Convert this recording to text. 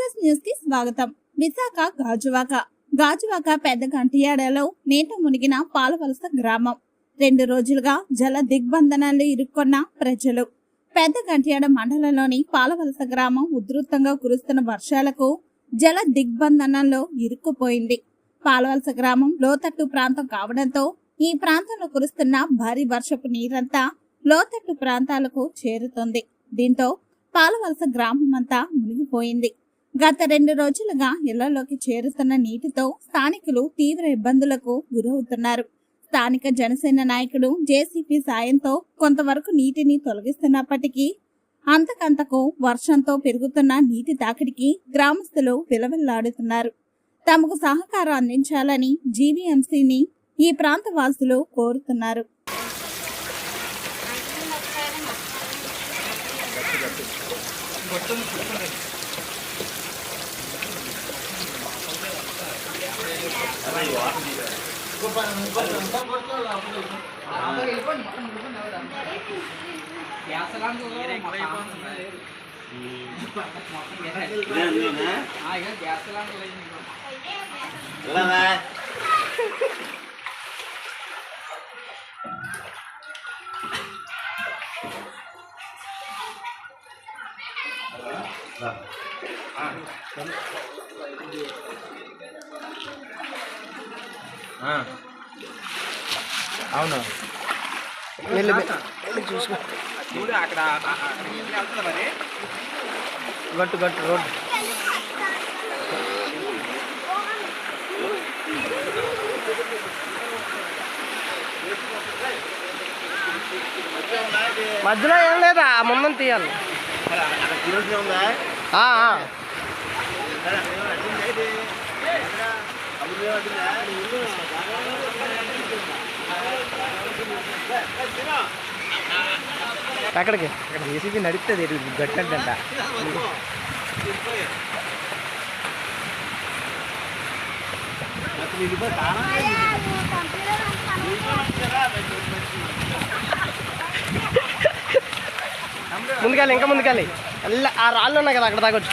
న్యూస్కి స్వాగతం. విశాఖ గాజువాక. గాజువాక పెద్ద గంటియాడలో నీట మునిగిన పాలవలస గ్రామం. రెండు రోజులుగా జల దిగ్బంధనాలు ఇరుక్కున్న ప్రజలు. పెద్ద గంటియాడ మండలంలోని పాలవలస గ్రామం ఉధృతంగా కురుస్తున్న వర్షాలకు జల దిగ్బంధనంలో ఇరుక్కుపోయింది. పాలవలస గ్రామం లోతట్టు ప్రాంతం కావడంతో ఈ ప్రాంతంలో కురుస్తున్న భారీ వర్షపు నీరంతా లోతట్టు ప్రాంతాలకు చేరుతుంది. దీంతో పాలవలస గ్రామం అంతా మునిగిపోయింది. గత రెండు రోజులుగా ఇళ్ళలోకి చేరుతున్న నీటితో స్థానికులు తీవ్ర ఇబ్బందులకు గురవుతున్నారు. స్థానిక జనసేన నాయకుడు జేసీపీ సాయంతో కొంతవరకు నీటిని తొలగిస్తున్నప్పటికీ అంతకంతకు వర్షంతో పెరుగుతున్న నీటి తాకిడికి గ్రామస్తులు విలవిల్లాడుతున్నారు. తమకు సహకారం అందించాలని జీవీఎంసీని ఈ ప్రాంత వాసులు కోరుతున్నారు. అవును వెళ్ళి వెళ్ళి చూసుకో. అక్కడ గట్టు గట్టు రోడ్డు మధ్యలో ఏం లేదా? ముందని తీయాలి. ఉందా? అక్కడికి అక్కడ ఏసీబీ నడుస్తుంది గట్టి ఇది ముందుకెళ్ళి ఇంకా ముందుకెళ్ళి. అల్ల ఆ రాళ్ళు ఉన్నాయి కదా అక్కడ తాగొచ్చు.